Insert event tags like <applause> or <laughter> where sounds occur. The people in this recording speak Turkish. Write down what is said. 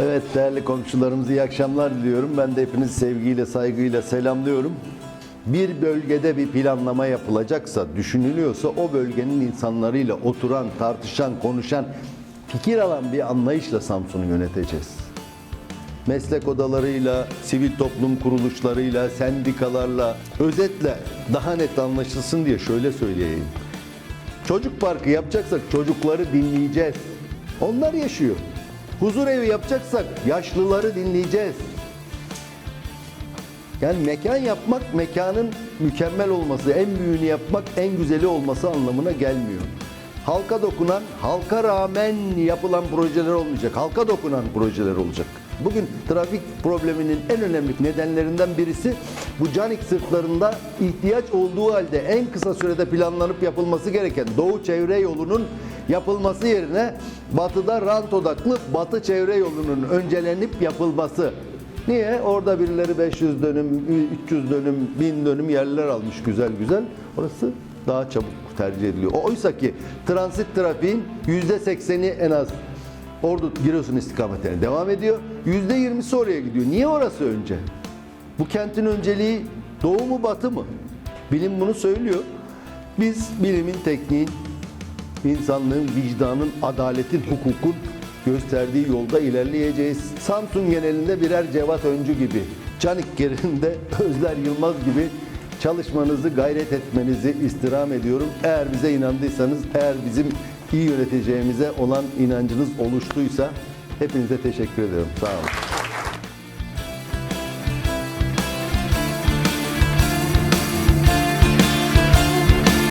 Evet değerli komşularımız iyi akşamlar diliyorum. Ben de hepinizi sevgiyle, saygıyla selamlıyorum. Bir bölgede bir planlama yapılacaksa, düşünülüyorsa o bölgenin insanlarıyla oturan, tartışan, konuşan, fikir alan bir anlayışla Samsun'u yöneteceğiz. Meslek odalarıyla, sivil toplum kuruluşlarıyla, sendikalarla, özetle daha net anlaşılsın diye şöyle söyleyeyim. Çocuk parkı yapacaksak çocukları dinleyeceğiz. Onlar yaşıyor. Huzur evi yapacaksak yaşlıları dinleyeceğiz. Yani mekan yapmak mekanın mükemmel olması, en büyüğünü yapmak en güzeli olması anlamına gelmiyor. Halka dokunan, halka rağmen yapılan projeler olmayacak. Halka dokunan projeler olacak. Bugün trafik probleminin en önemli nedenlerinden birisi bu canik sırtlarında ihtiyaç olduğu halde en kısa sürede planlanıp yapılması gereken Doğu Çevre Yolu'nun yapılması yerine batıda rant odaklı Batı Çevre Yolu'nun öncelenip yapılması. Niye? Orada birileri 500 dönüm, 300 dönüm, 1000 dönüm yerler almış güzel güzel. Orası daha çabuk tercih ediliyor. Oysa ki transit trafiğin %80'i en az Ordu Giresun istikametine devam ediyor. %20'si oraya gidiyor. Niye orası önce? Bu kentin önceliği doğu mu batı mı? Bilim bunu söylüyor. Biz bilimin, tekniğin, insanlığın, vicdanın, adaletin, hukukun gösterdiği yolda ilerleyeceğiz. Samsun genelinde birer Cevat Öncü gibi, Canik yerinde <laughs> Özler Yılmaz gibi çalışmanızı, gayret etmenizi istirham ediyorum. Eğer bize inandıysanız, eğer bizim iyi yöneteceğimize olan inancınız oluştuysa hepinize teşekkür ederim. Sağ olun.